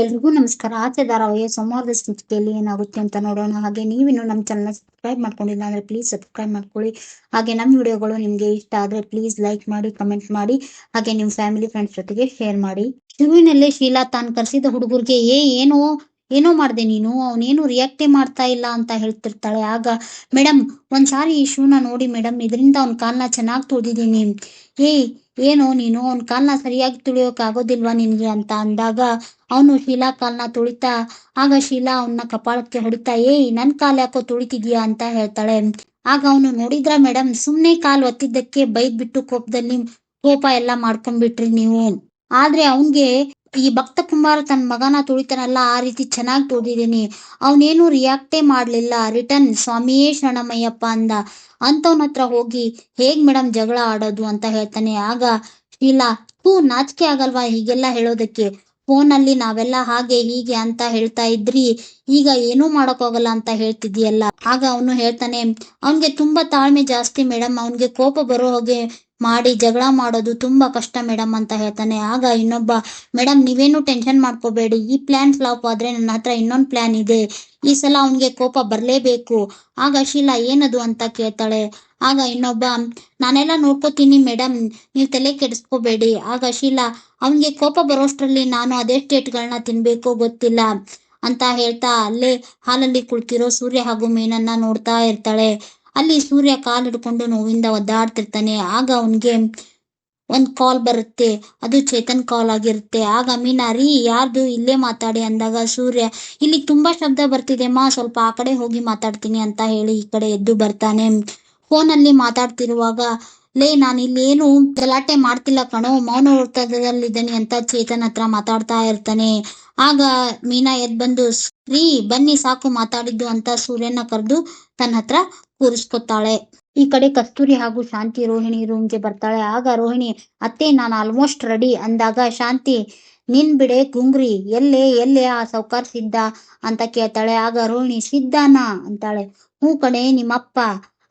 ಎಲ್ರಿಗೂ ನಮಸ್ಕಾರ. ಆಚೆ ಧಾರಾವಾಹಿಯ ಸೋಮವಾರದ ಸಂಚಿಕೆಯಲ್ಲಿ ಏನಾಗುತ್ತೆ ಅಂತ ನೋಡೋಣ. ಹಾಗೆ ನೀವಿನ್ನು ನಮ್ಮ ಚಾನಲ್ ಸಬ್ಸ್ಕ್ರೈಬ್ ಮಾಡ್ಕೊಂಡಿಲ್ಲ ಅಂದ್ರೆ ಪ್ಲೀಸ್ ಸಬ್ಸ್ಕ್ರೈಬ್ ಮಾಡ್ಕೊಳ್ಳಿ. ಹಾಗೆ ನಮ್ಮ ವಿಡಿಯೋಗಳು ನಿಮ್ಗೆ ಇಷ್ಟ ಆದ್ರೆ ಪ್ಲೀಸ್ ಲೈಕ್ ಮಾಡಿ ಕಮೆಂಟ್ ಮಾಡಿ. ಹಾಗೆ ನಿಮ್ಮ ಫ್ಯಾಮಿಲಿ ಫ್ರೆಂಡ್ಸ್ ಜೊತೆಗೆ ಶೇರ್ ಮಾಡಿ. ಶುರುವಿನಲ್ಲೇ ಶೀಲಾ ತಾನ್ ಕರೆಸಿದ ಹುಡುಗರಿಗೆ ಏ, ಏನೋ ಏನೋ ಮಾಡಿದೆ ನೀನು? ಅವನೇನು ರಿಯಾಕ್ಟೇ ಮಾಡ್ತಾ ಇಲ್ಲ ಅಂತ ಹೇಳ್ತಿರ್ತಾಳೆ. ಆಗ ಮೇಡಮ್ ಒಂದ್ಸಾರಿ ಈ ಶೂನ ನೋಡಿ ಮೇಡಮ್ ಇದರಿಂದ ಅವ್ನ ಕಾಲ್ನ ಚೆನ್ನಾಗಿ ತುಳಿದಿದ್ದೀನಿ. ಏ, ಏನೋ ನೀನು? ಅವ್ನ ಕಾಲ್ನ ಸರಿಯಾಗಿ ತುಳಿಯೋಕೆ ಆಗೋದಿಲ್ವಾ ನಿನ್ಗೆ? ಅಂತ ಅಂದಾಗ, ಅವನು ಶೀಲಾ ಕಾಲ್ನ ತುಳಿತಾ, ಆಗ ಶೀಲಾ ಅವನ್ನ ಕಪಾಳಕ್ಕೆ ಹೊಡಿತಾ ಏಯ್ ನನ್ ಕಾಲ್ ಯಾಕೋ ತುಳಿತಿದ್ಯಾ? ಅಂತ ಹೇಳ್ತಾಳೆ. ಆಗ ಅವನು, ನೋಡಿದ್ರ ಮೇಡಮ್ ಸುಮ್ನೆ ಕಾಲ್ ಒತ್ತಿದ್ದಕ್ಕೆ ಬೈದ್ ಬಿಟ್ಟು ಕೋಪದಲ್ಲಿ, ಕೋಪ ಎಲ್ಲಾ ಮಾಡ್ಕೊಂಡ್ಬಿಟ್ರಿ ನೀವು. ಆದ್ರೆ ಅವನ್ಗೆ ಈ ಭಕ್ತ ಕುಮಾರ್ ತನ್ನ ಮಗನ ತುಳಿತಾನಲ್ಲ, ಆ ರೀತಿ ಚೆನ್ನಾಗಿ ತುಳಿದೀನಿ ಅವನೇನು ರಿಯಾಕ್ಟೇ ಮಾಡ್ಲಿಲ್ಲ. ರಿಟರ್ನ್ ಸ್ವಾಮಿಯೇ ಶರಣಮಯ್ಯಪ್ಪ ಅಂದ. ಅಂತವನ ಹತ್ರ ಹೋಗಿ, ಹೇಗ್ ಮೇಡಮ್ ಜಗಳ ಆಡೋದು ಅಂತ ಹೇಳ್ತಾನೆ. ಆಗ ಶೀಲಾ ಹೂ ನಾಚಿಕೆ ಆಗಲ್ವಾ ಹೀಗೆಲ್ಲ ಹೇಳೋದಕ್ಕೆ? ಫೋನಲ್ಲಿ ನಾವೆಲ್ಲ ಹಾಗೆ ಹೀಗೆ ಅಂತ ಹೇಳ್ತಾ ಇದ್ರಿ. ಈಗ ಏನೂ ಹೋಗಲ್ಲ ಅಂತ ಹೇಳ್ತಿದ್ಯಲ್ಲ ಆಗ ಅವನು ಹೇಳ್ತಾನೆ, ಅವನ್ಗೆ ತುಂಬಾ ತಾಳ್ಮೆ ಜಾಸ್ತಿ ಮೇಡಮ್ ಅವನ್ಗೆ ಕೋಪ ಬರೋ ಹಾಗೆ ಮಾಡಿ ಜಗಳ ಮಾಡೋದು ತುಂಬಾ ಕಷ್ಟ ಮೇಡಮ್ ಅಂತ ಹೇಳ್ತಾನೆ. ಆಗ ಇನ್ನೊಬ್ಬ ಮೇಡಮ್ ನೀವೇನು ಟೆನ್ಷನ್ ಮಾಡ್ಕೋಬೇಡಿ. ಈ ಪ್ಲಾನ್ ಫ್ಲಾಪ್ ಆದ್ರೆ ನನ್ನ ಹತ್ರ ಇನ್ನೊಂದು ಪ್ಲಾನ್ ಇದೆ. ಈ ಸಲ ಅವನಿಗೆ ಕೋಪ ಬರಲೇಬೇಕು. ಆಗ ಶೀಲಾ, ಏನದು? ಅಂತ ಕೇಳ್ತಾಳೆ. ಆಗ ಇನ್ನೊಬ್ಬ, ನಾನೆಲ್ಲ ನೋಡ್ಕೋತೀನಿ ಮೇಡಮ್ ನೀವು ತಲೆ ಕೆಡಿಸ್ಕೋಬೇಡಿ. ಆಗ ಶೀಲಾ, ಅವನಿಗೆ ಕೋಪ ಬರೋಷ್ಟ್ರಲ್ಲಿ ನಾನು ಅದೇ ಸ್ಟೇಟ್ಗಳನ್ನ ತಿನ್ಬೇಕು ಗೊತ್ತಿಲ್ಲ. ಅಂತ ಹೇಳ್ತಾ ಅಲ್ಲೇ ಹಾಲಲ್ಲಿ ಕುಳಿತಿರೋ ಸೂರ್ಯ ಹಾಗೂ ಮೀನನ್ನ ನೋಡ್ತಾ ಇರ್ತಾಳೆ. ಅಲ್ಲಿ ಸೂರ್ಯ ಕಾಲ್ ಹಿಡ್ಕೊಂಡು ನೋವಿಂದ ಒದ್ದಾಡ್ತಿರ್ತಾನೆ. ಆಗ ಅವನ್ಗೆ ಒಂದ್ ಕಾಲ್ ಬರುತ್ತೆ. ಅದು ಚೇತನ್ ಕಾಲ್ ಆಗಿರುತ್ತೆ. ಆಗ ಮೀನಾ, ರೀ, ಯಾರ್ದು? ಇಲ್ಲೇ ಮಾತಾಡಿ ಅಂದಾಗ ಸೂರ್ಯ, ಇಲ್ಲಿ ತುಂಬಾ ಶಬ್ದ ಬರ್ತಿದೆ ಮಾ, ಸ್ವಲ್ಪ ಆ ಕಡೆ ಹೋಗಿ ಮಾತಾಡ್ತೀನಿ ಅಂತ ಹೇಳಿ ಈ ಕಡೆ ಎದ್ದು ಬರ್ತಾನೆ. ಫೋನಲ್ಲಿ ಮಾತಾಡ್ತಿರುವಾಗ, ಲೇ, ನಾನು ಇಲ್ಲೇನು ಗಲಾಟೆ ಮಾಡ್ತಿಲ್ಲ ಕಣೋ, ಮೌನ ವೃತ್ತದಲ್ಲಿದ್ದೇನೆ ಅಂತ ಚೇತನ್ ಹತ್ರ ಮಾತಾಡ್ತಾ ಇರ್ತಾನೆ. ಆಗ ಮೀನಾ ಎದ್ ಬಂದು, ರೀ, ಬನ್ನಿ ಸಾಕು ಮಾತಾಡಿದ್ದು ಅಂತ ಸೂರ್ಯನ ಕರೆದು ತನ್ನ ಹತ್ರ ಕೂರಿಸ್ಕೊತಾಳೆ. ಈ ಕಡೆ ಕಸ್ತೂರಿ ಹಾಗೂ ಶಾಂತಿ ರೋಹಿಣಿ ರೂಮ್ಗೆ ಬರ್ತಾಳೆ. ಆಗ ರೋಹಿಣಿ, ಅತ್ತೆ, ನಾನು ಆಲ್ಮೋಸ್ಟ್ ರೆಡಿ ಅಂದಾಗ, ಶಾಂತಿ, ನಿನ್ ಬಿಡೆ ಗುಂಗ್ರಿ. ಎಲ್ಲೆ ಎಲ್ಲೆ ಆ ಸೌಕಾರ್ ಸಿದ್ಧ ಅಂತ ಕೇಳ್ತಾಳೆ. ಆಗ ರೋಹಿಣಿ ಸಿದ್ಧಾನ ಅಂತಾಳೆ. ಹ್ಞೂ ಕಣೆ, ನಿಮ್ಮಪ್ಪ.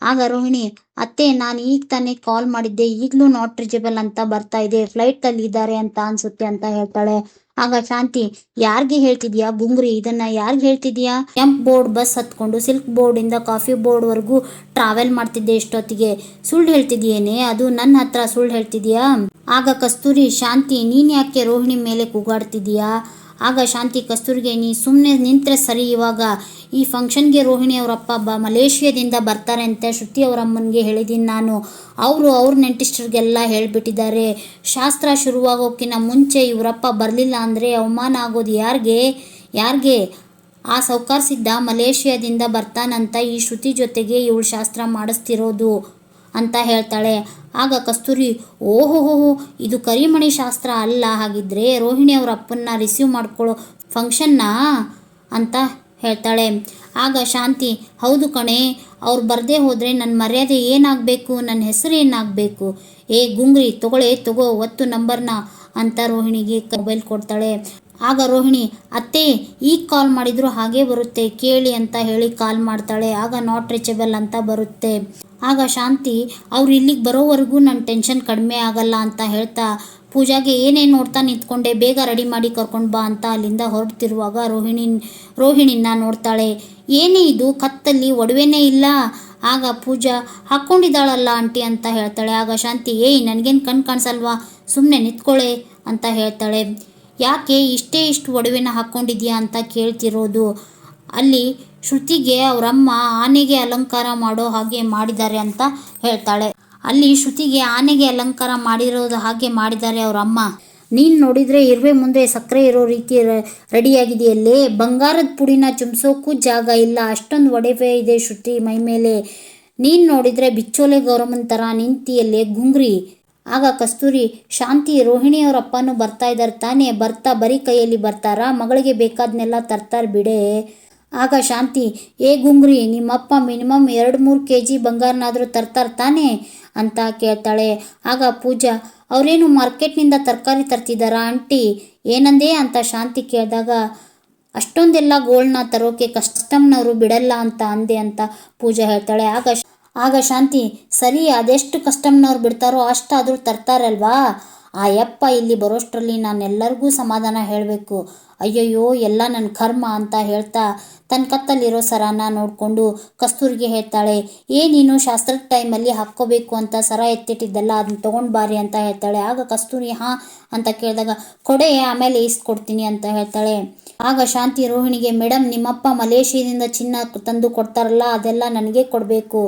ಆಗ ರೋಹಿಣಿ, ಅತ್ತೆ, ನಾನು ಈಗ ತಾನೇ ಕಾಲ್ ಮಾಡಿದ್ದೆ. ಈಗ್ಲೂ ನಾಟ್ ರೀಚಬಲ್ ಅಂತ ಬರ್ತಾ ಇದೆ. ಫ್ಲೈಟ್ ಅಲ್ಲಿ ಇದ್ದಾರೆ ಅಂತ ಅನ್ಸುತ್ತೆ, ಅಂತ ಹೇಳ್ತಾಳೆ. ಆಗ ಶಾಂತಿ, ಯಾರ್ಗೆ ಹೇಳ್ತಿದ್ಯಾ ಗುಂಗ್ರಿ ಇದನ್ನ ಯಾರ್ಗೆ ಹೇಳ್ತಿದ್ಯಾ? ಕೆಂಪ್ ಬೋರ್ಡ್ ಬಸ್ ಹತ್ಕೊಂಡು ಸಿಲ್ಕ್ ಬೋರ್ಡ್ ಇಂದ ಕಾಫಿ ಬೋರ್ಡ್ ವರೆಗೂ ಟ್ರಾವೆಲ್ ಮಾಡ್ತಿದ್ದೆ ಇಷ್ಟೊತ್ತಿಗೆ. ಸುಳ್ಳು ಹೇಳ್ತಿದ್ಯೇನೆ? ಅದು ನನ್ನ ಹತ್ರ ಸುಳ್ಳು ಹೇಳ್ತಿದ್ಯಾ? ಆಗ ಕಸ್ತೂರಿ, ಶಾಂತಿ, ನೀನ್ ಯಾಕೆ ರೋಹಿಣಿ ಮೇಲೆ ಕೂಗಾಡ್ತಿದ್ಯಾ? ಆಗ ಶಾಂತಿ ಕಸ್ತೂರಿಗೆ, ನೀ ಸುಮ್ಮನೆ ನಿಂತರೆ ಸರಿ, ಇವಾಗ ಈ ಫಂಕ್ಷನ್ಗೆ ರೋಹಿಣಿ ಅವರಪ್ಪ ಬ, ಮಲೇಷಿಯಾದಿಂದ ಬರ್ತಾರೆ ಅಂತ ಶ್ರುತಿ ಅವರ ಅಮ್ಮನಿಗೆ ಹೇಳಿದ್ದೀನಿ ನಾನು. ಅವರು ಅವ್ರ ನೆಂಟಿಸ್ಟ್ರಿಗೆಲ್ಲ ಹೇಳಿಬಿಟ್ಟಿದ್ದಾರೆ. ಶಾಸ್ತ್ರ ಶುರುವಾಗೋಕ್ಕಿಂತ ಮುಂಚೆ ಇವರಪ್ಪ ಬರಲಿಲ್ಲ ಅಂದರೆ ಅವಮಾನ ಆಗೋದು ಯಾರಿಗೆ? ಯಾರಿಗೆ? ಆ ಸಿದ್ಧ ಮಲೇಷಿಯಾದಿಂದ ಬರ್ತಾನಂತ ಈ ಶ್ರುತಿ ಜೊತೆಗೆ ಇವಳು ಶಾಸ್ತ್ರ ಮಾಡಿಸ್ತಿರೋದು. ಅಂತ ಹೇಳ್ತಾಳೆ. ಆಗ ಕಸ್ತೂರಿ ಓಹೋಹೋ ಇದು ಕರಿಮಣಿ ಶಾಸ್ತ್ರ ಅಲ್ಲ, ಹಾಗಿದ್ರೆ ರೋಹಿಣಿ ಅವರ ಅಪ್ಪನ್ನ ರಿಸೀವ್ ಮಾಡ್ಕೊಳ್ಳೋ ಫಂಕ್ಷನ್ನ ಅಂತ ಹೇಳ್ತಾಳೆ. ಆಗ ಶಾಂತಿ, ಹೌದು ಕಣೆ, ಅವ್ರು ಬರದೇ ಹೋದರೆ ನನ್ನ ಮರ್ಯಾದೆ ಏನಾಗಬೇಕು? ನನ್ನ ಹೆಸರು ಏನಾಗಬೇಕು? ಏ, ಗುಂಗ್ರಿ ತಗೊಳ್ಳೆ ತಗೋ, ಒತ್ತು ನಂಬರ್ನ, ಅಂತ ರೋಹಿಣಿಗೆ ಮೊಬೈಲ್ ಕೊಡ್ತಾಳೆ. ಆಗ ರೋಹಿಣಿ, ಅತ್ತೆ ಈಗ ಕಾಲ್ ಮಾಡಿದ್ರು ಹಾಗೆ ಬರುತ್ತೆ, ಕೇಳಿ ಅಂತ ಹೇಳಿ ಕಾಲ್ ಮಾಡ್ತಾಳೆ. ಆಗ ನಾಟ್ ರೀಚಬಲ್ ಅಂತ ಬರುತ್ತೆ. ಆಗ ಶಾಂತಿ, ಅವ್ರು ಇಲ್ಲಿಗೆ ಬರೋವರೆಗೂ ನನ್ನ ಟೆನ್ಷನ್ ಕಡಿಮೆ ಆಗಲ್ಲ ಅಂತ ಹೇಳ್ತಾ ಪೂಜಾಗೆ, ಏನೇನು ನೋಡ್ತಾ ನಿಂತ್ಕೊಂಡೆ, ಬೇಗ ರೆಡಿ ಮಾಡಿ ಕರ್ಕೊಂಡು ಬಾ ಅಂತ ಅಲ್ಲಿಂದ ಹೊರಡ್ತಿರುವಾಗ ರೋಹಿಣಿ ರೋಹಿಣಿನ ನೋಡ್ತಾಳೆ, ಏನೇ ಇದು, ಕತ್ತಲ್ಲಿ ಒಡವೆನೇ ಇಲ್ಲ ಆಗ ಪೂಜಾ ಹಾಕ್ಕೊಂಡಿದ್ದಾಳಲ್ಲ ಆಂಟಿ ಅಂತ ಹೇಳ್ತಾಳೆ. ಆಗ ಶಾಂತಿ, ಏಯ್, ನನಗೇನು ಕಣ್ ಕಾಣಿಸಲ್ವಾ? ಸುಮ್ಮನೆ ನಿಂತ್ಕೊಳ್ಳೆ ಅಂತ ಹೇಳ್ತಾಳೆ. ಯಾಕೆ, ಇಷ್ಟೇ ಇಷ್ಟು ಒಡವೆನ ಹಾಕ್ಕೊಂಡಿದ್ಯಾ ಅಂತ ಕೇಳ್ತಿರೋದು ಅಲ್ಲಿ ಶ್ರುತಿಗೆ ಅವರಮ್ಮ ಆನೆಗೆ ಅಲಂಕಾರ ಮಾಡೋ ಹಾಗೆ ಮಾಡಿದ್ದಾರೆ ಅಂತ ಹೇಳ್ತಾಳೆ. ಅಲ್ಲಿ ಶ್ರುತಿಗೆ ಆನೆಗೆ ಅಲಂಕಾರ ಮಾಡಿರೋದು ಹಾಗೆ ಮಾಡಿದ್ದಾರೆ ಅವರಮ್ಮ. ನೀನು ನೋಡಿದರೆ ಇರುವೆ ಮುಂದೆ ಸಕ್ಕರೆ ಇರೋ ರೀತಿ ರೆಡಿಯಾಗಿದೆಯಲ್ಲೇ? ಬಂಗಾರದ ಪುಡಿನ ಚುಮ್ಸೋಕ್ಕೂ ಜಾಗ ಇಲ್ಲ. ಅಷ್ಟೊಂದು ಒಡವೆ ಇದೆ ಶ್ರುತಿ ಮೈ ಮೇಲೆ. ನೀನು ನೋಡಿದರೆ ಬಿಚ್ಚೋಲೆ ಗೌರಮ್ಮನ ಥರ ನಿಂತಿಯಲ್ಲೇ ಗುಂಗ್ರಿ. ಆಗ ಕಸ್ತೂರಿ, ಶಾಂತಿ ರೋಹಿಣಿಯವ್ರ ಅಪ್ಪನೂ ಬರ್ತಾ ಇದ್ದಾರೆ ತಾನೇ? ಬರ್ತಾ ಬರೀ ಕೈಯಲ್ಲಿ ಬರ್ತಾರಾ? ಮಗಳಿಗೆ ಬೇಕಾದನ್ನೆಲ್ಲ ತರ್ತಾರೆ ಬಿಡೆ. ಆಗ ಶಾಂತಿ, ಏ ಗುಂಗ್ರಿ, ನಿಮ್ಮಪ್ಪ ಮಿನಿಮಮ್ ಎರಡು ಮೂರು ಕೆ ಜಿ ಬಂಗಾರನಾದರೂ ತರ್ತಾರೆ ತಾನೇ? ಅಂತ ಕೇಳ್ತಾಳೆ. ಆಗ ಪೂಜಾ, ಅವರೇನು ಮಾರ್ಕೆಟ್ನಿಂದ ತರಕಾರಿ ತರ್ತಿದ್ದಾರಾ ಆಂಟಿ? ಏನಂದೇ? ಅಂತ ಶಾಂತಿ ಕೇಳಿದಾಗ, ಅಷ್ಟೊಂದೆಲ್ಲ ಗೋಲ್ಡ್ನ ತರೋಕೆ ಕಸ್ಟಮ್ನವರು ಬಿಡಲ್ಲ ಅಂತ ಅಂದೆ ಅಂತ ಪೂಜಾ ಹೇಳ್ತಾಳೆ. ಆಗ ಆಗ ಶಾಂತಿ, ಸರಿ, ಅದೆಷ್ಟು ಕಸ್ಟಮ್ನವ್ರು ಬಿಡ್ತಾರೋ ಅಷ್ಟಾದರೂ ತರ್ತಾರಲ್ವಾ? ಆ ಯಪ್ಪ ಇಲ್ಲಿ ಬರೋಷ್ಟರಲ್ಲಿ ನಾನೆಲ್ಲರಿಗೂ ಸಮಾಧಾನ ಹೇಳಬೇಕು. ಅಯ್ಯಯ್ಯೋ, ಎಲ್ಲ ನನ್ನ ಕರ್ಮ ಅಂತ ಹೇಳ್ತಾ ತನ್ನ ಕತ್ತಲ್ಲಿರೋ ಸರನ ನೋಡಿಕೊಂಡು ಕಸ್ತೂರಿಗೆ ಹೇಳ್ತಾಳೆ, ಏ, ನೀನು ಶಾಸ್ತ್ರದ ಟೈಮಲ್ಲಿ ಹಾಕ್ಕೋಬೇಕು ಅಂತ ಸರ ಎತ್ತಿಟ್ಟಿದ್ದಲ್ಲ ಅದನ್ನ ತೊಗೊಂಡು ಬಾರಿ ಅಂತ ಹೇಳ್ತಾಳೆ. ಆಗ ಕಸ್ತೂರಿ, ಹಾಂ ಅಂತ ಕೇಳಿದಾಗ, ಕೊಡೆ, ಆಮೇಲೆ ಇಸ್ಕೊಡ್ತೀನಿ ಅಂತ ಹೇಳ್ತಾಳೆ. ಆಗ ಶಾಂತಿ ರೋಹಿಣಿಗೆ ಮೇಡಮ್ ನಿಮ್ಮಪ್ಪ ಮಲೇಷಿಯಾದಿಂದ ಚಿನ್ನ ತಂದು ಕೊಡ್ತಾರಲ್ಲ, ಅದೆಲ್ಲ ನನಗೆ ಕೊಡಬೇಕು.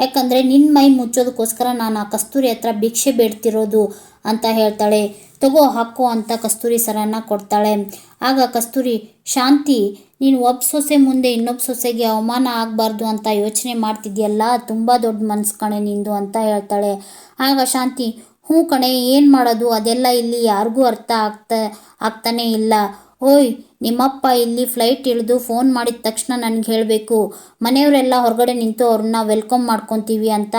ಯಾಕಂದರೆ ನಿನ್ನ ಮೈ ಮುಚ್ಚೋದಕ್ಕೋಸ್ಕರ ನಾನು ಆ ಕಸ್ತೂರಿ ಹತ್ರ ಭಿಕ್ಷೆ ಬೇಡ್ತಿರೋದು. ಅಂತ ಹೇಳ್ತಾಳೆ. ತಗೋ, ಹಾಕೋ ಅಂತ ಕಸ್ತೂರಿ ಸರನ್ನ ಕೊಡ್ತಾಳೆ. ಆಗ ಕಸ್ತೂರಿ, ಶಾಂತಿ, ನೀನು ಒಬ್ಬ ಸೊಸೆ ಮುಂದೆ ಇನ್ನೊಬ್ಬ ಸೊಸೆಗೆ ಅವಮಾನ ಆಗಬಾರ್ದು ಅಂತ ಯೋಚನೆ ಮಾಡ್ತಿದ್ಯಲ್ಲ? ತುಂಬ ದೊಡ್ಡ ಮನ್ಸು ಕಣೆ ನಿಂದು ಅಂತ ಹೇಳ್ತಾಳೆ. ಆಗ ಶಾಂತಿ, ಹ್ಞೂ ಕಣೆ, ಏನು ಮಾಡೋದು? ಅದೆಲ್ಲ ಇಲ್ಲಿ ಯಾರಿಗೂ ಅರ್ಥ ಆಗ್ತಾ, ಆಗ್ತಾನೇ ಇಲ್ಲ. ಓಯ್, ನಿಮ್ಮಪ್ಪ ಇಲ್ಲಿ ಫ್ಲೈಟ್ ಇಳಿದು ಫೋನ್ ಮಾಡಿದ ತಕ್ಷಣ ನನಗೆ ಹೇಳಬೇಕು. ಮನೆಯವರೆಲ್ಲ ಹೊರಗಡೆ ನಿಂತು ಅವ್ರನ್ನ ವೆಲ್ಕಮ್ ಮಾಡ್ಕೊತೀವಿ ಅಂತ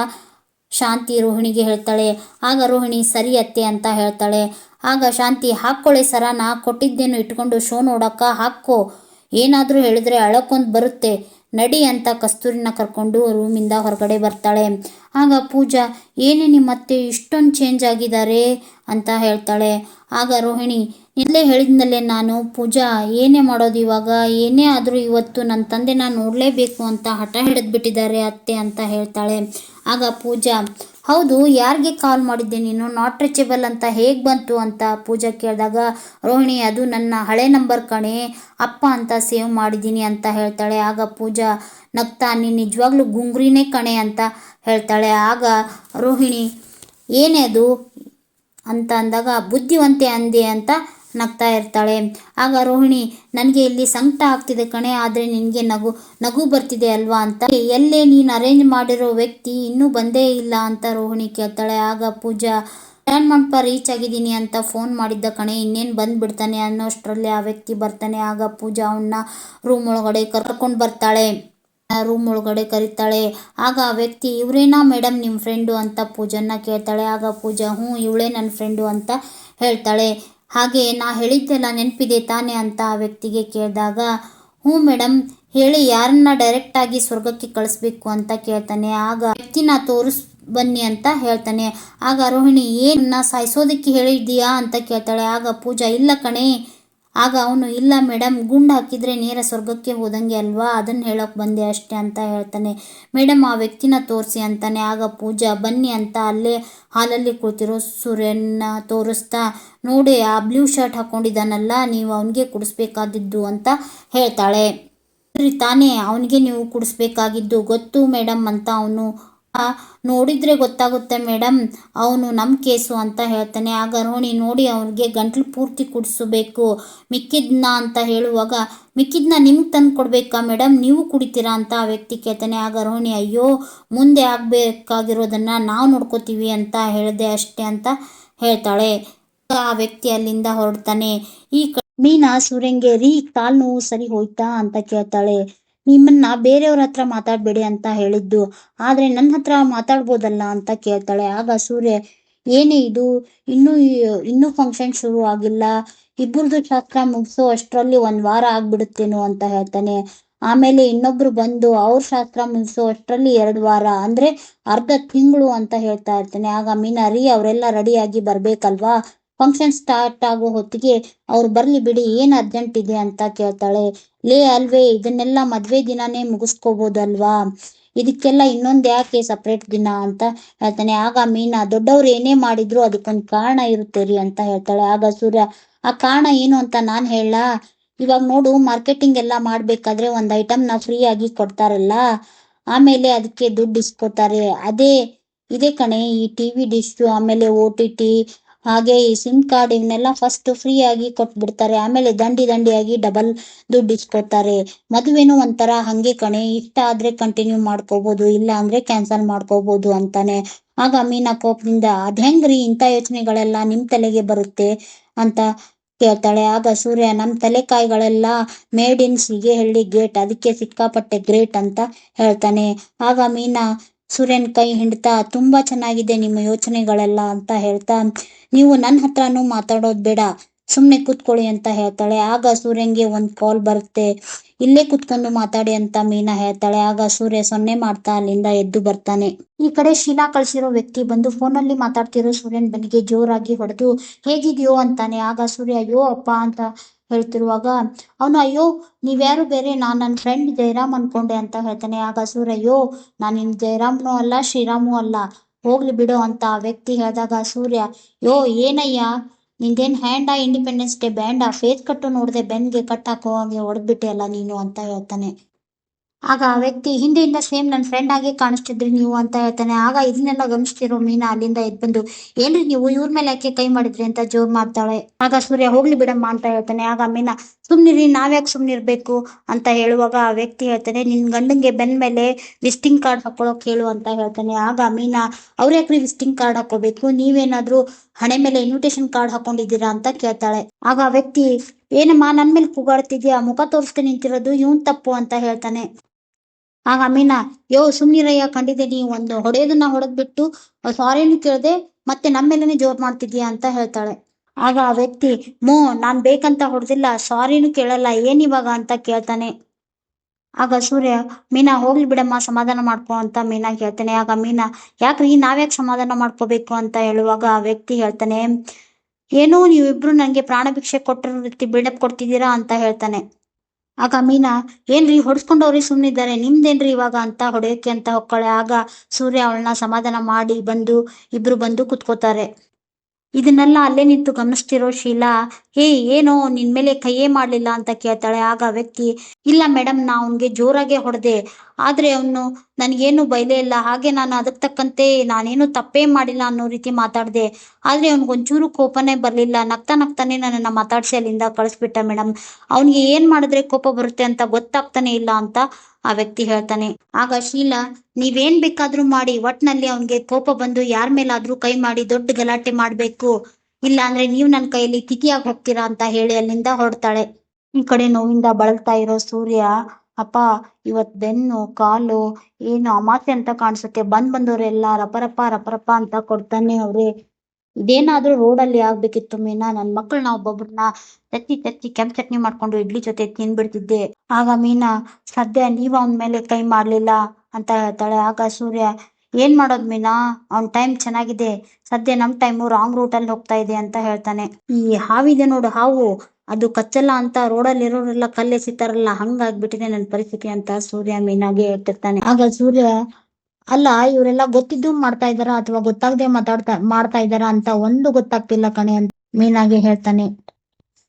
ಶಾಂತಿ ರೋಹಿಣಿಗೆ ಹೇಳ್ತಾಳೆ, ಆಗ ರೋಹಿಣಿ ಸರಿ ಅತ್ತೆ ಅಂತ ಹೇಳ್ತಾಳೆ. ಆಗ ಶಾಂತಿ ಹಾಕ್ಕೊಳ್ಳಿ ಸರ, ನಾ ಕೊಟ್ಟಿದ್ದೇನು ಇಟ್ಕೊಂಡು ಶೋ ನೋಡಕ್ಕ, ಹಾಕ್ಕೊ. ಏನಾದರೂ ಹೇಳಿದ್ರೆ ಅಳಕೊಂದು ಬರುತ್ತೆ. ನಡಿ ಅಂತ ಕಸ್ತೂರಿನ ಕರ್ಕೊಂಡು ರೂಮಿಂದ ಹೊರಗಡೆ ಬರ್ತಾಳೆ. ಆಗ ಪೂಜಾ, ಏನೇ ನಿಮ್ಮತ್ತೆ ಇಷ್ಟೊಂದು ಚೇಂಜ್ ಆಗಿದ್ದಾರೆ ಅಂತ ಹೇಳ್ತಾಳೆ. ಆಗ ರೋಹಿಣಿ ಇಲ್ಲೇ ಹೇಳಿದ್ನಲ್ಲೇ ನಾನು, ಪೂಜಾ, ಏನೇ ಮಾಡೋದು ಇವಾಗ? ಏನೇ ಆದರೂ ಇವತ್ತು ನನ್ನ ತಂದೆ ನಾನು ನೋಡಲೇಬೇಕು ಅಂತ ಹಠ ಹಿಡಿದ್ಬಿಟ್ಟಿದ್ದಾರೆ ಅತ್ತೆ ಅಂತ ಹೇಳ್ತಾಳೆ. ಆಗ ಪೂಜಾ, ಹೌದು, ಯಾರಿಗೆ ಕಾಲ್ ಮಾಡಿದ್ದೆ ನೀನು? ನಾಟ್ ರೀಚೇಬಲ್ ಅಂತ ಹೇಗೆ ಬಂತು ಅಂತ ಪೂಜಾ ಕೇಳಿದಾಗ, ರೋಹಿಣಿ, ಅದು ನನ್ನ ಹಳೆ ನಂಬರ್ ಕಣೆ, ಅಪ್ಪ ಅಂತ ಸೇವ್ ಮಾಡಿದ್ದೀನಿ ಅಂತ ಹೇಳ್ತಾಳೆ. ಆಗ ಪೂಜಾ ನಗ್ತಾ ನೀನು ನಿಜವಾಗ್ಲೂ ಗುಂಗ್ರಿನೇ ಕಣೆ ಅಂತ ಹೇಳ್ತಾಳೆ. ಆಗ ರೋಹಿಣಿ, ಏನೇ ಅದು ಅಂತ ಅಂದಾಗ, ಬುದ್ಧಿವಂತೆ ಅಂದೆ ಅಂತ ನಗ್ತಾ ಇರ್ತಾಳೆ. ಆಗ ರೋಹಿಣಿ, ನನಗೆ ಇಲ್ಲಿ ಸಂಕಟ ಆಗ್ತಿದೆ ಕಣೆ, ಆದರೆ ನಿನಗೆ ನಗು ನಗು ಬರ್ತಿದೆ ಅಲ್ವಾ ಅಂತ. ಎಲ್ಲೇ ನೀನು ಅರೇಂಜ್ ಮಾಡಿರೋ ವ್ಯಕ್ತಿ ಇನ್ನೂ ಬಂದೇ ಇಲ್ಲ ಅಂತ ರೋಹಿಣಿ ಕೇಳ್ತಾಳೆ. ಆಗ ಪೂಜಾ ಪ್ಲ್ಯಾನ್ ಮಂಟಪ ರೀಚ್ ಆಗಿದ್ದೀನಿ ಅಂತ ಫೋನ್ ಮಾಡಿದ್ದ ಕಣೆ, ಇನ್ನೇನು ಬಂದ್ಬಿಡ್ತಾನೆ ಅನ್ನೋಷ್ಟರಲ್ಲಿ ಆ ವ್ಯಕ್ತಿ ಬರ್ತಾನೆ. ಆಗ ಪೂಜಾ ಅವನ್ನ ರೂಮ್ ಒಳಗಡೆ ಕರ್ಕೊಂಡು ಬರ್ತಾಳೆ. ರೂಮ್ ಒಳಗಡೆ ಕರೀತಾಳೆ. ಆಗ ಆ ವ್ಯಕ್ತಿ ಇವರೇನಾ ಮೇಡಮ್ ನಿಮ್ಮ ಫ್ರೆಂಡು ಅಂತ ಪೂಜನ್ನ ಕೇಳ್ತಾಳೆ. ಆಗ ಪೂಜಾ, ಹ್ಞೂ, ಇವಳೇ ನನ್ನ ಫ್ರೆಂಡು ಅಂತ ಹೇಳ್ತಾಳೆ. ಹಾಗೆ ನಾ ಹೇಳಿದ್ದೆಲ್ಲ ನೆನಪಿದೆ ತಾನೇ ಅಂತ ಆ ವ್ಯಕ್ತಿಗೆ ಕೇಳಿದಾಗ, ಹ್ಞೂ ಮೇಡಮ್ ಹೇಳಿ ಯಾರನ್ನ ಡೈರೆಕ್ಟಾಗಿ ಸ್ವರ್ಗಕ್ಕೆ ಕಳಿಸ್ಬೇಕು ಅಂತ ಕೇಳ್ತಾನೆ. ಆಗ ವ್ಯಕ್ತಿನ ತೋರಿಸ್, ಬನ್ನಿ ಅಂತ ಹೇಳ್ತಾನೆ. ಆಗ ರೋಹಿಣಿ ಏನನ್ನ ಸಾಯಿಸೋದಕ್ಕೆ ಹೇಳಿದ್ದೀಯಾ? ಅಂತ ಕೇಳ್ತಾಳೆ. ಆಗ ಪೂಜಾ, ಇಲ್ಲ ಕಣೆ ಆಗ ಅವನು, ಇಲ್ಲ ಮೇಡಮ್ ಗುಂಡು ಹಾಕಿದರೆ ನೇರ ಸ್ವರ್ಗಕ್ಕೆ ಹೋದಂಗೆ ಅಲ್ವಾ? ಅದನ್ನು ಹೇಳೋಕೆ ಬಂದೆ ಅಷ್ಟೇ ಅಂತ ಹೇಳ್ತಾನೆ. ಮೇಡಮ್ ಆ ವ್ಯಕ್ತಿನ ತೋರಿಸಿ ಅಂತಾನೆ. ಆಗ ಪೂಜಾ, ಬನ್ನಿ ಅಂತ ಅಲ್ಲೇ ಹಾಲಲ್ಲಿ ಕುಳಿತಿರೋ ಸೂರ್ಯನ ತೋರಿಸ್ತಾ, ನೋಡಿ, ಆ ಬ್ಲೂ ಶರ್ಟ್ ಹಾಕೊಂಡಿದ್ದಾನಲ್ಲ, ನೀವು ಅವನಿಗೆ ಕುಡಿಸ್ಬೇಕಾದಿದ್ದು ಅಂತ ಹೇಳ್ತಾಳೆ. "ಸರಿ, ತಾನೇ, ಅವನಿಗೆ ನೀವು ಕುಡಿಸ್ಬೇಕಾಗಿದ್ದು ಗೊತ್ತು ಮೇಡಮ್ ಅಂತ ಅವನು ನೋಡಿದ್ರೆ ಗೊತ್ತಾಗುತ್ತೆ ಮೇಡಮ್ ಅವನು ನಮ್ಮ ಕೇಸು ಅಂತ ಹೇಳ್ತಾನೆ. ಆಗ ರೋಣಿ ನೋಡಿ ಅವನಿಗೆ ಗಂಟ್ಲು ಪೂರ್ತಿ ಕುಡಿಸಬೇಕು. ಮಿಕ್ಕಿದ್ನ ಅಂತ ಹೇಳುವಾಗ, ಮಿಕ್ಕಿದ್ನ ನಿಮ್ಗೆ ತಂದು ಕೊಡಬೇಕಾ ಮೇಡಮ್ ನೀವು ಕುಡಿತೀರಾ? ಅಂತ ಆ ವ್ಯಕ್ತಿ ಕೇಳ್ತಾನೆ. ಆಗ ರೋಣಿ ಅಯ್ಯೋ, ಮುಂದೆ ಆಗಬೇಕಾಗಿರೋದನ್ನ ನಾವು ನೋಡ್ಕೋತೀವಿ ಅಂತ ಹೇಳಿದೆ ಅಷ್ಟೇ ಅಂತ ಹೇಳ್ತಾಳೆ. ಆ ವ್ಯಕ್ತಿ ಅಲ್ಲಿಂದ ಹೊರಡ್ತಾನೆ. ಈ ಮೀನಾ ಸುರಂಗೇರಿ ಕಾಲ್ ನೋವು ಸರಿ ಹೋಯ್ತಾ? ಅಂತ ಕೇಳ್ತಾಳೆ. ನಿಮ್ಮನ್ನ ಬೇರೆಯವ್ರ ಹತ್ರ ಮಾತಾಡ್ಬೇಡಿ ಅಂತ ಹೇಳಿದ್ದು. ಆದ್ರೆ ನನ್ನ ಹತ್ರ ಮಾತಾಡ್ಬೋದಲ್ಲ ಅಂತ ಕೇಳ್ತಾಳೆ. ಆಗ ಸೂರ್ಯ, ಏನೇ ಇದು? ಇನ್ನೂ ಇನ್ನೂ ಫಂಕ್ಷನ್ ಶುರು ಆಗಿಲ್ಲ. ಇಬ್ಬರದು ಶಾಸ್ತ್ರ ಮುಗಿಸೋ ಅಷ್ಟರಲ್ಲಿ ಒಂದ್ ವಾರ ಆಗ್ಬಿಡುತ್ತೇನೋ ಅಂತ ಹೇಳ್ತಾನೆ. ಆಮೇಲೆ ಇನ್ನೊಬ್ರು ಬಂದು ಅವ್ರ ಶಾಸ್ತ್ರ ಮುಗಿಸೋ ಅಷ್ಟರಲ್ಲಿ ಎರಡು ವಾರ, ಅಂದ್ರೆ ಅರ್ಧ ತಿಂಗಳು ಅಂತ ಹೇಳ್ತಾ ಇರ್ತಾನೆ. ಆಗ ಮೀನಾ ರೀ ಅವರೆಲ್ಲ ರೆಡಿಯಾಗಿ ಬರ್ಬೇಕಲ್ವಾ? ಫಂಕ್ಷನ್ ಸ್ಟಾರ್ಟ್ ಆಗೋ ಹೊತ್ತಿಗೆ ಅವ್ರು ಬರ್ಲಿ ಬಿಡಿ, ಏನ್ ಅರ್ಜೆಂಟ್ ಇದೆ ಅಂತ ಕೇಳ್ತಾಳೆ. ಲೇ ಅಲ್ವೇ, ಇದನ್ನೆಲ್ಲ ಮದ್ವೆ ದಿನಾನೇ ಮುಗಿಸ್ಕೋಬೋದಲ್ವಾ ಇದಕ್ಕೆಲ್ಲ ಇನ್ನೊಂದು ಯಾಕೆ ಸಪ್ರೇಟ್ ದಿನ ಅಂತ ಹೇಳ್ತಾನೆ. ಆಗ ಮೀನಾ, ದೊಡ್ಡವ್ರು ಏನೇ ಮಾಡಿದ್ರು ಅದಕ್ಕೊಂದು ಕಾರಣ ಇರುತ್ತೆ ರೀ ಅಂತ ಹೇಳ್ತಾಳೆ. ಆಗ ಸೂರ್ಯ, ಆ ಕಾರಣ ಏನು ಅಂತ ನಾನು ಹೇಳ. ಇವಾಗ ನೋಡು ಮಾರ್ಕೆಟಿಂಗ್ ಎಲ್ಲ ಮಾಡ್ಬೇಕಾದ್ರೆ ಒಂದ್ ಐಟಮ್ನ ಫ್ರೀ ಆಗಿ ಕೊಡ್ತಾರಲ್ಲ. ಆಮೇಲೆ ಅದಕ್ಕೆ ದುಡ್ಡು ಇಸ್ಕೊತಾರೆ. ಅದೇ, ಇದೇ ಕಣೆ, ಈ ಟಿವಿ ಡಿಶ್ ಆಮೇಲೆ ಓ ಟಿ ಟಿ ಹಾಗೆ ಈ ಸಿಮ್ ಕಾರ್ಡ್ ಇವನ್ನೆಲ್ಲ ಫಸ್ಟ್ ಫ್ರೀ ಆಗಿ ಕೊಟ್ಬಿಡ್ತಾರೆ. ಆಮೇಲೆ ದಂಡಿ ದಂಡಿಯಾಗಿ ಡಬಲ್ ದುಡ್ಡು ಇಸ್ಕೊತಾರೆ ಮದುವೆನೂ ಒಂಥರ ಹಂಗೆ ಕಣೆ, ಇಷ್ಟ ಆದ್ರೆ ಕಂಟಿನ್ಯೂ ಮಾಡ್ಕೋಬಹುದು ಇಲ್ಲ ಅಂದ್ರೆ ಕ್ಯಾನ್ಸಲ್ ಮಾಡ್ಕೋಬಹುದು ಅಂತಾನೆ. ಆಗ ಮೀನಾ ಕೋಪದಿಂದ, ಅದ್ ಹೆಂಗ್ರಿ ಇಂಥ ಯೋಚನೆಗಳೆಲ್ಲ ನಿಮ್ ತಲೆಗೆ ಬರುತ್ತೆ ಅಂತ ಕೇಳ್ತಾಳೆ. ಆಗ ಸೂರ್ಯ, ನಮ್ ತಲೆಕಾಯಿಗಳೆಲ್ಲ ಮೇಡ್ ಇನ್ ಸಿಗೆ ಹಳ್ಳಿ ಗೇಟ್ ಅದಕ್ಕೆ ಸಿಕ್ಕಾಪಟ್ಟೆ ಗ್ರೇಟ್ ಅಂತ ಹೇಳ್ತಾನೆ. ಆಗ ಮೀನಾ ಸೂರ್ಯನ್ ಕೈ ಹಿಂಡ್ತಾ ತುಂಬಾ ಚೆನ್ನಾಗಿದೆ ನಿಮ್ಮ ಯೋಚನೆಗಳೆಲ್ಲ ಅಂತ ಹೇಳ್ತಾ, ನೀವು ನನ್ನ ಹತ್ರನೂ ಮಾತಾಡೋದ್ ಬೇಡ, ಸುಮ್ನೆ ಕೂತ್ಕೊಳ್ಳಿ ಅಂತ ಹೇಳ್ತಾಳೆ. ಆಗ ಸೂರ್ಯಂಗೆ ಒಂದ್ ಕಾಲ್ ಬರುತ್ತೆ. ಇಲ್ಲೇ ಕುತ್ಕೊಂಡು ಮಾತಾಡಿ ಅಂತ ಮೀನಾ ಹೇಳ್ತಾಳೆ. ಆಗ ಸೂರ್ಯ ಸೊನ್ನೆ ಮಾಡ್ತಾ ಅಲ್ಲಿಂದ ಎದ್ದು ಬರ್ತಾನೆ. ಈ ಕಡೆ ಶೀಲಾ ಕಳ್ಸಿರೋ ವ್ಯಕ್ತಿ ಬಂದು ಫೋನಲ್ಲಿ ಮಾತಾಡ್ತಿರೋ ಸೂರ್ಯನ್ ಬೆನ್ನಿಗೆ ಜೋರಾಗಿ ಹೊಡೆದು, ಹೇಗಿದ್ಯೋ ಅಂತಾನೆ. ಆಗ ಸೂರ್ಯ, ಅಯ್ಯೋ ಅಪ್ಪ ಅಂತ ಹೇಳ್ತಿರುವಾಗ, ಅವನು, ಅಯ್ಯೋ, ನೀವ್ಯಾರು ಬೇರೆ? ನಾನು ನನ್ನ ಫ್ರೆಂಡ್ ಜಯರಾಮ್ ಅನ್ಕೊಂಡೆ ಅಂತ ಹೇಳ್ತಾನೆ. ಆಗ ಅಯ್ಯೋ, ನಾನು ನಿನ್ ಜಯರಾಮ್ನೂ ಅಲ್ಲ, ಶ್ರೀರಾಮು ಅಲ್ಲ. ಹೋಗ್ಲಿ ಬಿಡು ಅಂತ ಆ ವ್ಯಕ್ತಿ ಹೇಳಿದಾಗ ಸೂರ್ಯ ಯೋ ಏನಯ್ಯ? ನಿಂದೇನ್ ಹ್ಯಾಂಡಾ ಇಂಡಿಪೆಂಡೆನ್ಸ್ ಡೇ ಬ್ಯಾಂಡಾ ಫೇಸ್ ಕಟ್ಟು ನೋಡಿದೆ ಬೆನ್ಗೆ ಕಟ್ ಹಾಕೋ ಹಾಗೆ ಹೊಡೆದ್ಬಿಟ್ಟೆ ಅಲ್ಲ ನೀನು ಅಂತ ಹೇಳ್ತಾನೆ. ಆಗ ಆ ವ್ಯಕ್ತಿ ಹಿಂದೆಯಿಂದ ಸೇಮ್ ನನ್ನ ಫ್ರೆಂಡ್ ಆಗಿ ಕಾಣಿಸ್ತಿದ್ರಿ ನೀವು ಅಂತ ಹೇಳ್ತಾನೆ. ಆಗ ಇದನ್ನೆಲ್ಲ ಗಮನಿಸ್ತಿರೋ ಮೀನಾ ಅಲ್ಲಿಂದ ಎದ್ ಬಂದು ಏನ್ರಿ ನೀವು ಇವ್ರ ಮೇಲೆ ಯಾಕೆ ಕೈ ಮಾಡಿದ್ರಿ ಅಂತ ಜೋರ್ ಮಾಡ್ತಾಳೆ? ಆಗ ಸೂರ್ಯ, ಹೋಗ್ಲಿ ಬಿಡಮ್ಮ ಅಂತ ಹೇಳ್ತಾನೆ. ಆಗ ಮೀನಾ, ಸುಮ್ನಿರಿ, ನಾವ್ಯಾಕೆ ಸುಮ್ನಿರ್ಬೇಕು? ಅಂತ ಹೇಳುವಾಗ ಆ ವ್ಯಕ್ತಿ ಹೇಳ್ತಾನೆ, ನಿನ್ ಗಂಡಂಗೆ ಬೆನ್ ಮೇಲೆ ವಿಸಿಟಿಂಗ್ ಕಾರ್ಡ್ ಹಾಕೊಳಕ್ ಹೇಳು ಅಂತ ಹೇಳ್ತಾನೆ. ಆಗ ಮೀನಾ, ಅವ್ರ ಯಾಕ್ರಿ ವಿಸಿಟಿಂಗ್ ಕಾರ್ಡ್ ಹಾಕೋಬೇಕು? ನೀವೇನಾದ್ರೂ ಹಣೆ ಮೇಲೆ ಇನ್ವಿಟೇಷನ್ ಕಾರ್ಡ್ ಹಾಕೊಂಡಿದ್ದೀರಾ ಅಂತ ಕೇಳ್ತಾಳೆ. ಆಗ ಆ ವ್ಯಕ್ತಿ, ಏನಮ್ಮ, ನನ್ ಮೇಲೆ ಕೂಗಾಡ್ತಿದ್ಯಾ ಮುಖ ತೋರಿಸ್ತಾ ನಿಂತಿರೋದು, ಇವನ್ ತಪ್ಪು ಅಂತ ಹೇಳ್ತಾನೆ. ಆಗ ಮೀನಾ ಯೋ, ಸುಮ್ನಿರಯ್ಯ ಕಂಡಿದ್ದೀನಿ ಒಂದು ಹೊಡೆಯೋದನ್ನ ಹೊಡೆದ್ಬಿಟ್ಟು ಸಾರಿನ ಕೇಳದೆ, ಮತ್ತೆ ನಮ್ಮ ಮೇಲೇನೆ ಜೋರ್ ಮಾಡ್ತಿದ್ಯಾ ಅಂತ ಹೇಳ್ತಾಳೆ. ಆಗ ಆ ವ್ಯಕ್ತಿ, ಮೋ, ನಾನ್ ಬೇಕಂತ ಹೊಡೆದಿಲ್ಲ ಸಾರಿನೂ ಕೇಳಲ್ಲ, ಏನ್ ಇವಾಗ? ಅಂತ ಕೇಳ್ತಾನೆ. ಆಗ ಸೂರ್ಯ ಮೀನಾ ಹೋಗ್ಲಿ ಬಿಡಮ್ಮ, ಸಮಾಧಾನ ಮಾಡ್ಕೊ ಅಂತ ಮೀನಾ ಕೇಳ್ತಾನೆ. ಆಗ ಮೀನಾ ಯಾಕ್ರಿ ನಾವ್ಯಾಕೆ ಸಮಾಧಾನ ಮಾಡ್ಕೋಬೇಕು? ಅಂತ ಹೇಳುವಾಗ ಆ ವ್ಯಕ್ತಿ ಹೇಳ್ತಾನೆ, ಏನೋ ನೀವಿಬ್ರು ನನಗೆ ಪ್ರಾಣ ಭಿಕ್ಷೆ ಕೊಟ್ಟಿರೋ ರೀತಿ ಬಿಲ್ಡಪ್ ಕೊಡ್ತಿದ್ದೀರಾ? ಅಂತ ಹೇಳ್ತಾನೆ. ಆಗ ಮೀನಾ, ಏನ್ರಿ ಹೊಡ್ಸ್ಕೊಂಡವ್ರಿ ಸುಮ್ಮನಿದ್ದಾರೆ ನಿಮ್ದೇನ್ರಿ ಇವಾಗ ಅಂತ ಹೊಡೆಯಕ್ಕೆ ಅಂತ ಹೊಕ್ಕಳೆ. ಆಗ ಸೂರ್ಯ ಅವಳನ್ನ ಸಮಾಧಾನ ಮಾಡಿ ಬಂದು, ಇಬ್ರು ಬಂದು ಕುತ್ಕೋತಾರೆ. ಇದನ್ನೆಲ್ಲ ಅಲ್ಲೇ ನಿಂತು ಗಮನಿಸ್ತಿರೋ ಶೀಲಾ ಹೇ ಏನೋ ನಿನ್ ಮೇಲೆ ಕೈಯೇ ಮಾಡ್ಲಿಲ್ಲ ಅಂತ ಕೇಳ್ತಾಳೆ. ಆಗ ವ್ಯಕ್ತಿ ಇಲ್ಲ ಮೇಡಮ್ ನಾ ಅವನ್ಗೆ ಜೋರಾಗೆ ಹೊಡೆದೆ. ಆದ್ರೆ ಅವನು ನನಗೇನು ಬೈಲೇ ಇಲ್ಲ. ಹಾಗೆ ನಾನು ಅದಕ್ಕೆ ತಕ್ಕಂತೆ ನಾನೇನು ತಪ್ಪೇ ಮಾಡಿಲ್ಲ ಅನ್ನೋ ರೀತಿ ಮಾತಾಡಿದೆ. ಆದ್ರೆ ಅವ್ನಿಗೊಂಚೂರು ಕೋಪನೇ ಬರ್ಲಿಲ್ಲ. ನಗ್ತಾ ನಗ್ತಾನೆ ನನ್ನನ್ನ ಮಾತಾಡ್ಸಿ ಅಲ್ಲಿಂದ ಕಳಿಸ್ಬಿಟ್ಟ ಮೇಡಮ್ ಅವನಿಗೆ ಏನ್ ಮಾಡಿದ್ರೆ ಕೋಪ ಬರುತ್ತೆ ಅಂತ ಗೊತ್ತಾಗ್ತಾನೆ ಇಲ್ಲ ಅಂತ ಆ ವ್ಯಕ್ತಿ ಹೇಳ್ತಾನೆ. ಆಗ ಶೀಲಾ, ನೀವೇನ್ ಬೇಕಾದ್ರೂ ಮಾಡಿ. ಒಟ್ನಲ್ಲಿ ಅವನ್ಗೆ ಕೋಪ ಬಂದು ಯಾರ ಮೇಲಾದ್ರೂ ಕೈ ಮಾಡಿ ದೊಡ್ಡ ಗಲಾಟೆ ಮಾಡ್ಬೇಕು. ಇಲ್ಲ ಅಂದ್ರೆ ನೀವ್ ನನ್ ಕೈಯಲ್ಲಿ ತಿಥಿಯಾಗಿ ಹೋಗ್ತೀರಾ ಅಂತ ಹೇಳಿ ಅಲ್ಲಿಂದ ಹೊರಡ್ತಾಳೆ. ಈ ಕಡೆ ನೋವಿಂದ ಬಳಲ್ತಾ ಇರೋ ಸೂರ್ಯ, ಅಪ್ಪ, ಇವತ್ ಬೆನ್ನು, ಕಾಲು, ಏನು ಅಮಾಸೆ ಅಂತ ಕಾಣಿಸುತ್ತೆ. ಬಂದ್ ಬಂದವರೆಲ್ಲ ರಪರಪ ರಪರಪ ಅಂತ ಕೊಡ್ತಾನೆ ಅವ್ರೆ. ಇದೇನಾದ್ರೂ ರೋಡಲ್ಲಿ ಆಗ್ಬೇಕಿತ್ತು ಮೀನಾ. ನನ್ ಮಕ್ಕಳನ್ನ ಒಬ್ಬೊಬ್ರನ್ನ ತತ್ತಿ ತತ್ತಿ ಕೆಂಪ್ ಚಟ್ನಿ ಮಾಡ್ಕೊಂಡು ಇಡ್ಲಿ ಜೊತೆ ತಿನ್ಬಿಡ್ತಿದ್ದೆ. ಆಗ ಮೀನಾ, ಸದ್ಯ ನೀವ್ ಅವನ್ ಮೇಲೆ ಕೈ ಮಾಡ್ಲಿಲ್ಲ ಅಂತ ಹೇಳ್ತಾಳೆ. ಆಗ ಸೂರ್ಯ, ಏನ್ ಮಾಡೋದ್ ಮೀನಾ? ಅವ್ನ್ ಟೈಮ್ ಚೆನ್ನಾಗಿದೆ. ಸದ್ಯ ನಮ್ ಟೈಮು ರಾಂಗ್ ರೂಟ್ ಅಲ್ಲಿ ಹೋಗ್ತಾ ಇದೆ ಅಂತ ಹೇಳ್ತಾನೆ. ಈ ಹಾವಿದೆ ನೋಡು ಹಾವು. ಅದು ಕಚ್ಚಲ್ಲ ಅಂತ ರೋಡಲ್ಲಿ ಇರೋರೆಲ್ಲ ಕಲ್ಲೆಸಿತಾರಲ್ಲ ಹಂಗಾಗ್ಬಿಟ್ಟಿದೆ ನನ್ನ ಪರಿಸ್ಥಿತಿ ಅಂತ ಸೂರ್ಯ ಮೀನಾಗೆ ಹೇಳ್ತಿರ್ತಾನೆ. ಆಗ ಸೂರ್ಯ, ಅಲ್ಲ, ಇವರೆಲ್ಲ ಗೊತ್ತಿದ್ದು ಮಾಡ್ತಾ ಇದಾರ ಅಥವಾ ಗೊತ್ತಾಗದೆ ಮಾತಾಡ್ತಾ, ಮಾಡ್ತಾ ಇದಾರ ಅಂತ ಒಂದು ಗೊತ್ತಾಗ್ತಿಲ್ಲ ಕಣೆ ಅಂತ ಮೀನಾಗೆ ಹೇಳ್ತಾನೆ.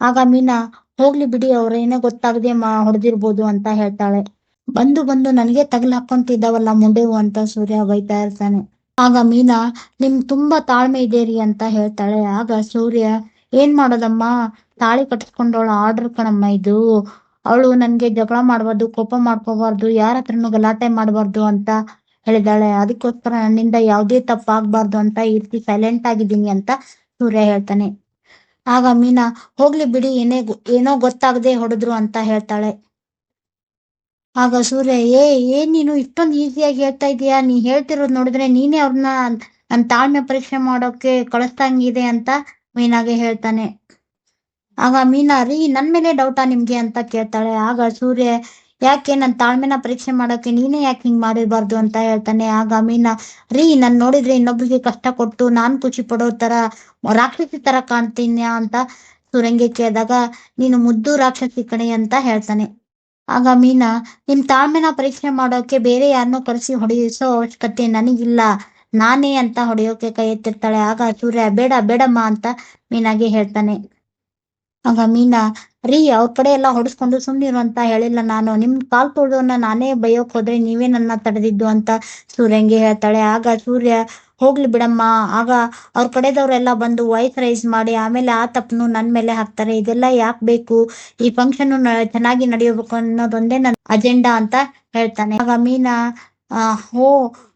ಆಗ ಮೀನಾ, ಹೋಗ್ಲಿ ಬಿಡಿ ಅವ್ರೇನೇ ಗೊತ್ತಾಗದೆ ಮಾ, ಹೊಡೆದಿರ್ಬೋದು ಅಂತ ಹೇಳ್ತಾಳೆ. ಬಂದು ಬಂದು ನನಗೆ ತಗಲ್ ಹಾಕೊಂತಿದ್ದಾವಲ್ಲ ಮುಂಡೆವು ಅಂತ ಸೂರ್ಯ ಬೈತಾ ಇರ್ತಾನೆ. ಆಗ ಮೀನಾ, ನಿಮ್ ತುಂಬಾ ತಾಳ್ಮೆ ಇದೆ ರೀ ಅಂತ ಹೇಳ್ತಾಳೆ. ಆಗ ಸೂರ್ಯ, ಏನ್ ಮಾಡೋದಮ್ಮ? ತಾಳಿ ಕಟ್ಟಿಸ್ಕೊಂಡವಳ ಆರ್ಡರ್ ಕಣಮ್ಮ ಇದು. ಅವಳು ನನ್ಗೆ ಜಗಳ ಮಾಡಬಾರ್ದು, ಕೋಪ ಮಾಡ್ಕೋಬಾರ್ದು, ಯಾರ ಹತ್ರನು ಗಲಾಟೆ ಮಾಡಬಾರ್ದು ಅಂತ ಹೇಳಿದಾಳೆ ಅದಕ್ಕೋಸ್ಕರ ನನ್ನಿಂದ ಯಾವುದೇ ತಪ್ಪಾಗ್ಬಾರ್ದು ಅಂತ ಇರ್ತಿ ರೀತಿ ಸೈಲೆಂಟ್ ಆಗಿದ್ದೀನಿ ಅಂತ ಸೂರ್ಯ ಹೇಳ್ತಾನೆ. ಆಗ ಮೀನಾ, ಹೋಗ್ಲಿ ಬಿಡಿ, ಏನೇ ಏನೋ ಗೊತ್ತಾಗದೆ ಹೊಡೆದ್ರು ಅಂತ ಹೇಳ್ತಾಳೆ. ಆಗ ಸೂರ್ಯ, ಏ, ಏನ್ ನೀನು ಇಷ್ಟೊಂದು ಈಸಿಯಾಗಿ ಹೇಳ್ತಾ ಇದೀಯಾ ನೀ ಹೇಳ್ತಿರೋದ್ ನೋಡಿದ್ರೆ ನೀನೇ ಅವ್ರನ್ನ ನನ್ ತಾಳ್ಮೆ ಪರೀಕ್ಷೆ ಮಾಡೋಕೆ ಕಳಿಸ್ದಂಗಿದೆ ಅಂತ ಮೀನಾಗೆ ಹೇಳ್ತಾನೆ. ಆಗ ಮೀನಾ, ರೀ, ನನ್ ಮೇಲೆ ಡೌಟಾ ನಿಮ್ಗೆ ಅಂತ ಕೇಳ್ತಾಳೆ. ಆಗ ಸೂರ್ಯ, ಯಾಕೆ ನನ್ ತಾಳ್ಮೆನ ಪರೀಕ್ಷೆ ಮಾಡೋಕೆ ನೀನೇ ಯಾಕೆ ಹಿಂಗ್ ಮಾಡಿರ್ಬಾರ್ದು ಅಂತ ಹೇಳ್ತಾನೆ. ಆಗ ಮೀನಾ, ರೀ, ನನ್ ನೋಡಿದ್ರೆ ಇನ್ನೊಬ್ರಿಗೆ ಕಷ್ಟ ಕೊಟ್ಟು ನಾನ್ ಖುಷಿ ಪಡೋ ತರ, ರಾಕ್ಷಸಿ ತರ ಕಾಣ್ತೀನಿ ಅಂತ ಸೂರ್ಯಂಗೆ ಕೇಳಿದಾಗ, ನೀನು ಮುದ್ದು ರಾಕ್ಷಸಿ ಕಣೆ ಅಂತ ಹೇಳ್ತಾನೆ. ಆಗ ಮೀನಾ, ನಿಮ್ ತಾಳ್ಮೆನ ಪರೀಕ್ಷೆ ಮಾಡೋಕೆ ಬೇರೆ ಯಾರನ್ನೂ ಕರೆಸಿ ಹೊಡೆಯಿಸೋ ಅವಶ್ಯಕತೆ ನನಗಿಲ್ಲ. ನಾನೇ ಅಂತ ಹೊಡೆಯೋಕೆ ಕೈ ಎತ್ತಿರ್ತಾಳೆ. ಆಗ ಸೂರ್ಯ, ಬೇಡ, ಬೇಡಮ್ಮ ಅಂತ ಮೀನಾಗೆ ಹೇಳ್ತಾನೆ. ಆಗ ಮೀನಾ, ರೀ, ಅವ್ರ ಕಡೆ ಎಲ್ಲ ಹೊಡಿಸ್ಕೊಂಡು ಸುಮ್ನಿರು ಅಂತ ಹೇಳಿಲ್ಲ ನಾನು. ನಿಮ್ ಕಾಲ್ ತೊಳ್ದವನ್ನ ನಾನೇ ಬೈಯೋಕ್ ಹೋದ್ರೆ ನೀವೇ ನನ್ನ ತಡೆದಿದ್ದು ಅಂತ ಸೂರ್ಯಂಗೆ ಹೇಳ್ತಾಳೆ. ಆಗ ಸೂರ್ಯ, ಹೋಗ್ಲಿ ಬಿಡಮ್ಮ. ಆಗ ಅವ್ರ ಕಡೆದವ್ರೆಲ್ಲ ಬಂದು ವಾಯ್ಸ್ ರೈಸ್ ಮಾಡಿ, ಆಮೇಲೆ ಆ ತಪ್ಪನು ನನ್ ಮೇಲೆ ಹಾಕ್ತಾರೆ. ಇದೆಲ್ಲ ಯಾಕೆ ಬೇಕು? ಈ ಫಂಕ್ಷನ್ ಚೆನ್ನಾಗಿ ನಡೆಯಬೇಕು ಅನ್ನೋದೊಂದೇ ನನ್ನ ಅಜೆಂಡಾ ಅಂತ ಹೇಳ್ತಾನೆ. ಆಗ ಮೀನಾ, ಆ, ಹೋ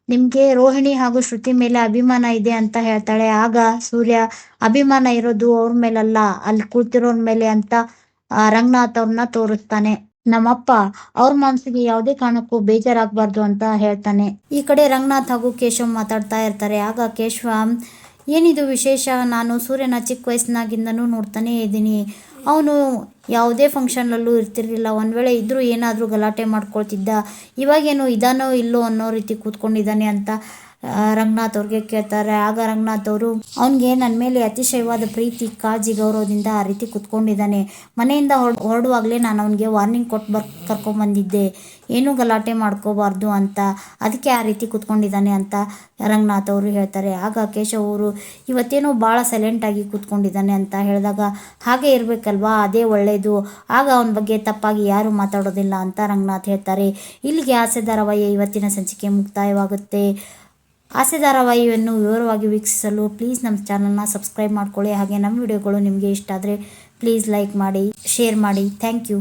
ನಿಮ್ಗೆ ರೋಹಿಣಿ ಹಾಗೂ ಶ್ರುತಿ ಮೇಲೆ ಅಭಿಮಾನ ಇದೆ ಅಂತ ಹೇಳ್ತಾಳೆ. ಆಗ ಸೂರ್ಯ, ಅಭಿಮಾನ ಇರೋದು ಅವ್ರ ಮೇಲಲ್ಲ, ಅಲ್ಲಿ ಕೂತಿರೋರ್ ಮೇಲೆ ಅಂತ ರಂಗನಾಥ್ ಅವ್ರನ್ನ ತೋರಿಸ್ತಾನೆ. ನಮ್ಮಪ್ಪ ಅವ್ರ ಮನಸ್ಸಿಗೆ ಯಾವುದೇ ಕಾರಣಕ್ಕೂ ಬೇಜಾರಾಗ್ಬಾರ್ದು ಅಂತ ಹೇಳ್ತಾನೆ. ಈ ಕಡೆ ರಂಗನಾಥ್ ಹಾಗೂ ಕೇಶವ್ ಮಾತಾಡ್ತಾ ಇರ್ತಾರೆ. ಆಗ ಕೇಶವ, ಏನಿದು ವಿಶೇಷ? ನಾನು ಸೂರ್ಯನ ಚಿಕ್ಕ ವಯಸ್ಸಿನಾಗಿಂದನೂ ನೋಡ್ತಾನೆ ಇದ್ದೀನಿ. ಅವನು ಯಾವುದೇ ಫಂಕ್ಷನಲ್ಲೂ ಇರ್ತಿರಲಿಲ್ಲ. ಒಂದು ವೇಳೆ ಇದ್ದರೂ ಏನಾದರೂ ಗಲಾಟೆ ಮಾಡ್ಕೊಳ್ತಿದ್ದ. ಇವಾಗೇನು ಇದಾನೋ ಇಲ್ಲೋ ಅನ್ನೋ ರೀತಿ ಕೂತ್ಕೊಂಡಿದ್ದಾನೆ ಅಂತ ರಂಗನಾಥ್ ಅವ್ರಿಗೆ ಕೇಳ್ತಾರೆ. ಆಗ ರಂಗನಾಥ್ ಅವರು, ಅವನಿಗೆ ನನ್ನ ಮೇಲೆ ಅತಿಶಯವಾದ ಪ್ರೀತಿ, ಕಾಳಜಿ, ಗೌರವದಿಂದ ಆ ರೀತಿ ಕುತ್ಕೊಂಡಿದ್ದಾನೆ. ಮನೆಯಿಂದ ಹೊರ ಹೊರಡುವಾಗಲೇ ನಾನು ಅವನಿಗೆ ವಾರ್ನಿಂಗ್ ಕೊಟ್ಟು ಬರ್ ಕರ್ಕೊಂಬಂದಿದ್ದೆ ಏನೂ ಗಲಾಟೆ ಮಾಡ್ಕೋಬಾರ್ದು ಅಂತ. ಅದಕ್ಕೆ ಆ ರೀತಿ ಕುತ್ಕೊಂಡಿದ್ದಾನೆ ಅಂತ ರಂಗನಾಥ್ ಅವರು ಹೇಳ್ತಾರೆ. ಆಗ ಕೇಶವ್ ಅವರು, ಇವತ್ತೇನೋ ಭಾಳ ಸೈಲೆಂಟಾಗಿ ಕೂತ್ಕೊಂಡಿದ್ದಾನೆ ಅಂತ ಹೇಳಿದಾಗ, ಹಾಗೆ ಇರಬೇಕಲ್ವಾ? ಅದೇ ಒಳ್ಳೆಯದು ಆಗ ಅವನ ಬಗ್ಗೆ ತಪ್ಪಾಗಿ ಯಾರೂ ಮಾತಾಡೋದಿಲ್ಲ ಅಂತ ರಂಗನಾಥ್ ಹೇಳ್ತಾರೆ. ಇಲ್ಲಿಗೆ ಆಸೆ ಧಾರಾವಾಹಿ ಇವತ್ತಿನ ಸಂಚಿಕೆ ಮುಕ್ತಾಯವಾಗುತ್ತೆ. ಆಸೆ ಧಾರಾವಾಹಿಯನ್ನು ವಿವರವಾಗಿ ವೀಕ್ಷಿಸಲು ಪ್ಲೀಸ್ ನಮ್ಮ ಚಾನಲ್ನ ಸಬ್ಸ್ಕ್ರೈಬ್ ಮಾಡ್ಕೊಳ್ಳಿ. ಹಾಗೆ ನಮ್ಮ ವಿಡಿಯೋಗಳು ನಿಮಗೆ ಇಷ್ಟ ಆದರೆ ಪ್ಲೀಸ್ ಲೈಕ್ ಮಾಡಿ ಶೇರ್ ಮಾಡಿ. Thank you